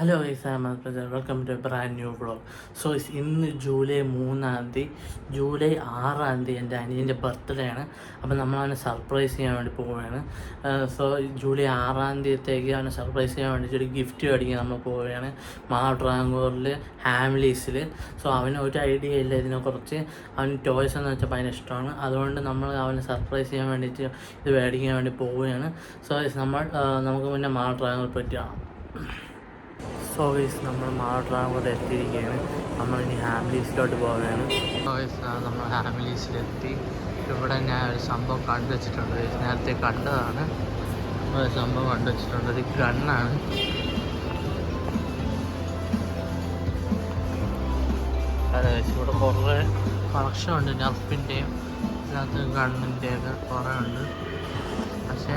Hello welcome to brand new vlog so ഇന്ന് July മൂന്നാം തീയതി ജൂലൈ ആറാം തീയതി എന്റെ അനിയന്റെ ബർത്ത്ഡേ ആണ്. അപ്പോൾ നമ്മൾ അവനെ സർപ്രൈസ് ചെയ്യാൻ വേണ്ടി പോവുകയാണ്. സോ ജൂലൈ ആറാം തീയതിത്തേക്ക് അവനെ സർപ്രൈസ് ചെയ്യാൻ വേണ്ടിയിട്ട് ഒരു ഗിഫ്റ്റ് മേടിക്കാൻ നമ്മൾ പോവുകയാണ്. മാ മാട്രാങ്കൂറിൽ ഹാമിലീസിൽ സോ അവന് ഒരു ഐഡിയ ഇല്ല ഇതിനെക്കുറിച്ച്. അവന് ടോയ്സ് എന്ന് വെച്ചാൽ ഭയങ്കര ഇഷ്ടമാണ്. അതുകൊണ്ട് നമ്മൾ അവനെ സർപ്രൈസ് ചെയ്യാൻ വേണ്ടിയിട്ട് ഇത് മേടിക്കാൻ വേണ്ടി പോവുകയാണ്. സോ നമ്മൾ നമുക്ക് മുന്നേ മാട്രാങ്കൂർ പറ്റിയാണ് സോ ഗൈസ് നമ്മൾ മാട്രാങ്കോട് എത്തിയിരിക്കുകയാണ്. നമ്മൾ ഇനി ഹാമിലീസിലോട്ട് പോവുകയാണ് സോ നമ്മൾ ഹാമിലീസിലെത്തി ഇവിടെ ഞാൻ ഒരു സംഭവം കണ്ടു വെച്ചിട്ടുണ്ട് നേരത്തെ കണ്ടതാണ്. ഒരു സംഭവം കണ്ടു വെച്ചിട്ടുണ്ട് ഒരു ഗണ്ണാണ്. അതെ ഇവിടെ കുറേ കളക്ഷൻ ഉണ്ട്. നർഫിന്റെയും ഇതിനകത്ത് ഗണ്ണിന്റെയൊക്കെ കുറേ ഉണ്ട് പക്ഷേ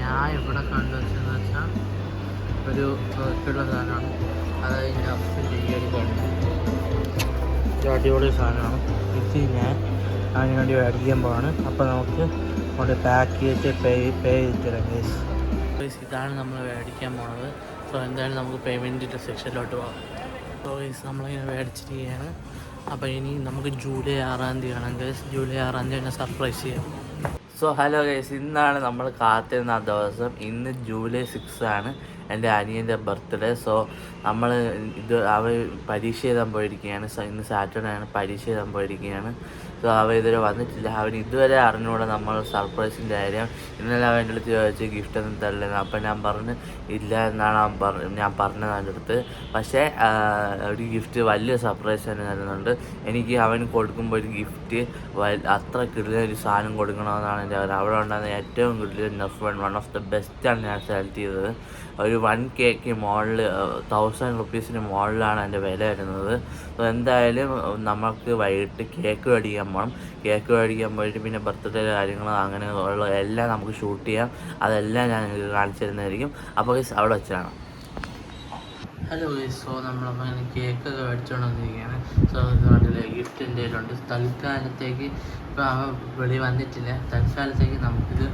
ഞാൻ ഇവിടെ കണ്ടു വെച്ചതെന്ന് വെച്ചാൽ ഒരു ഉള്ള സാധനമാണ്. അതായത് നഫിന്റെ ഈ ഒരു ഒരു അടിപൊളി സാധനമാണ്. ഇത് ഞാൻ അതിന് വേണ്ടി അടിക്കാൻ പോവാണ്. അപ്പോൾ നമുക്ക് അവിടെ പാക്ക് ചെയ്തിട്ട് പേ പേ ചെയ്തിട്ട് ഗൈസ് ഇതാണ് നമ്മൾ മേടിക്കാൻ പോണത്. സോ എന്തായാലും നമുക്ക് പേയ്മെന്റിന്റെ സെക്ഷനിലോട്ട് പോകാം സോ ഗേസ് നമ്മളിങ്ങനെ മേടിച്ചിരിക്കുകയാണ്. അപ്പോൾ ഇനി നമുക്ക് ജൂലൈ ആറാം തീയതി ആണ് ഗേസ് ജൂലൈ ആറാം തീയതി തന്നെ സർപ്രൈസ് ചെയ്യാം. സോ ഹലോ ഗേസ് ഇന്നാണ് നമ്മൾ കാത്തിരുന്ന ദിവസം. ഇന്ന് ജൂലൈ സിക്സ് ആണ്. എന്റെ അനിയന്റെ ബർത്ത്ഡേ. സോ നമ്മൾ ഇത് അവ പരീക്ഷ എഴുതാൻ പോയിരിക്കുകയാണ്. ഇന്ന് സാറ്റർഡേ ആണ് പരീക്ഷ എഴുതാൻ പോയിരിക്കുകയാണ്. സോ അവ ഇതുവരെ വന്നിട്ടില്ല. അവൻ ഇതുവരെ അറിഞ്ഞുകൂടെ നമ്മൾ സർപ്രൈസിന്റെ കാര്യം. ഇന്നലെ അവന്റെ അടുത്ത് ചോദിച്ച് ഗിഫ്റ്റ് ഒന്നും തരില്ലെന്ന്. അപ്പം ഞാൻ പറഞ്ഞു ഇല്ല എന്നാണ് അവൻ പറഞ്ഞു ഞാൻ പറഞ്ഞത് അവന്റെ അടുത്ത്. പക്ഷേ ഒരു ഗിഫ്റ്റ് വലിയ സർപ്രൈസ് തന്നെ തരുന്നുണ്ട്. എനിക്ക് അവന് കൊടുക്കുമ്പോൾ ഒരു ഗിഫ്റ്റ് അത്ര കിടിലൻ ഒരു സാധനം കൊടുക്കണമെന്നാണ് എന്റെ അവിടെ ഉണ്ടായിരുന്ന ഏറ്റവും കിടിലൻ നെഫ് വൺ വൺ ഓഫ് ദ ബെസ്റ്റാണ് ഞാൻ സെലക്ട് ചെയ്തത്. ഒരു വൺ കേക്ക് മോളിൽ തൗസൻഡ് റുപ്പീസിന് മുകളിലാണ് അതിന്റെ വില വരുന്നത്. അപ്പോൾ എന്തായാലും നമുക്ക് വൈകിട്ട് കേക്ക് മേടിക്കാൻ പോകണം കേക്ക് മേടിക്കാൻ പോയിട്ട് പിന്നെ ബർത്ത്ഡേ കാര്യങ്ങൾ അങ്ങനെ ഉള്ള എല്ലാം നമുക്ക് ഷൂട്ട് ചെയ്യാം. അതെല്ലാം ഞാൻ നിങ്ങൾക്ക് കാണിച്ചു തരുന്നതായിരിക്കും. അപ്പോൾ അവിടെ വെച്ചാണ്. ഹലോ സോ നമ്മളപ്പോൾ ഇങ്ങനെ കേക്ക് ഒക്കെ മേടിച്ചുകൊണ്ട് വന്നിരിക്കുകയാണ്. സോ കണ്ടില്ലേ ഗിഫ്റ്റ് കയ്യിലുണ്ട് തൽക്കാലത്തേക്ക് ഇപ്പോൾ അവ വെളി വന്നിട്ടില്ല. തൽക്കാലത്തേക്ക് നമുക്കിത്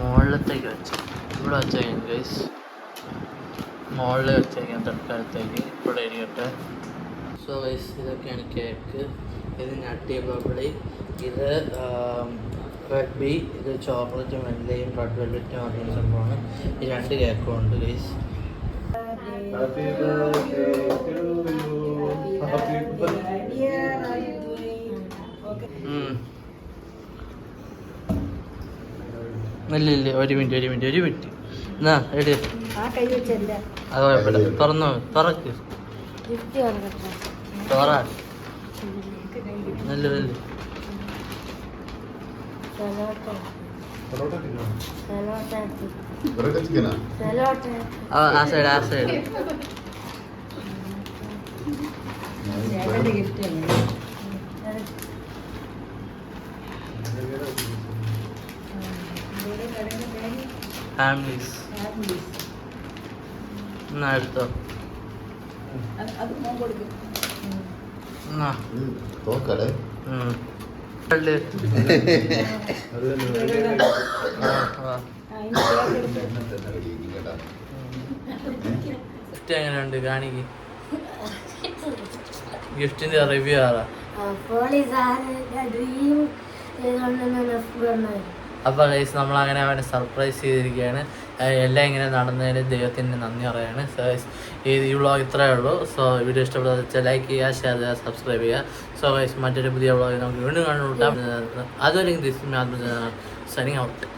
മുകളിലത്തേക്ക് വെച്ചു. ഇവിടെ വെച്ചാൽ ഗൈസ് മുകളിൽ വെച്ചേക്കാം തൽക്കാലത്തേക്ക്. ഇവിടെ ഇരിക്കട്ടെ. സോ ഗൈസ് ഇതൊക്കെയാണ് കേക്ക് ഇത് നട്ടി ബബിളി ഇത് റെഡ് ബി ഇത് ചോക്ലേറ്റും വെള്ളയും റെഡ് വെൽവെറ്റും പറഞ്ഞ സംഭവമാണ്. ഈ രണ്ട് കേക്കും ഉണ്ട് ഗൈസ്. ഇല്ല ഇല്ല ഒരു മിനിറ്റ് ഒരു മിനിറ്റ് ഒരു മിനിറ്റ് എന്നാ എടി ആ കൈ വെച്ചല്ല? അത് കുഴപ്പമില്ല. തുറന്നു? തുറക്ക്. ഗിഫ്റ്റ് തുറ. നല്ല നല്ല ആ സൈഡ് ആ സൈഡ്. ഗിഫ്റ്റ് ഫാമിലീസ് എന്നാ. എടുത്തോ. ഗിഫ്റ്റ് എങ്ങനെയുണ്ട് കാണിക്ക്? ഗിഫ്റ്റിന്റെ റിവ്യൂ ആറാ അപ്പൊ നമ്മൾ അങ്ങനെ അവനെ സർപ്രൈസ് ചെയ്തിരിക്കുകയാണ്. എല്ലാം ഇങ്ങനെ നടന്നതിന് ദൈവത്തിന് നന്ദി പറയാണ് സോ ഈ ഈ വ്ളോഗ് ഇത്രയേ ഉള്ളൂ. സോ വീഡിയോ ഇഷ്ടപ്പെട്ടത് വെച്ചാൽ ലൈക്ക് ചെയ്യുക ഷെയർ ചെയ്യുക സബ്സ്ക്രൈബ് ചെയ്യുക. സോ വൈസ് മറ്റൊരു പുതിയ വ്ളോഗ് നമുക്ക് വീണ്ടും കണ്ടുമുട്ടാം അതുവരെയും ദിസ് സൈനിങ് ഔട്ട്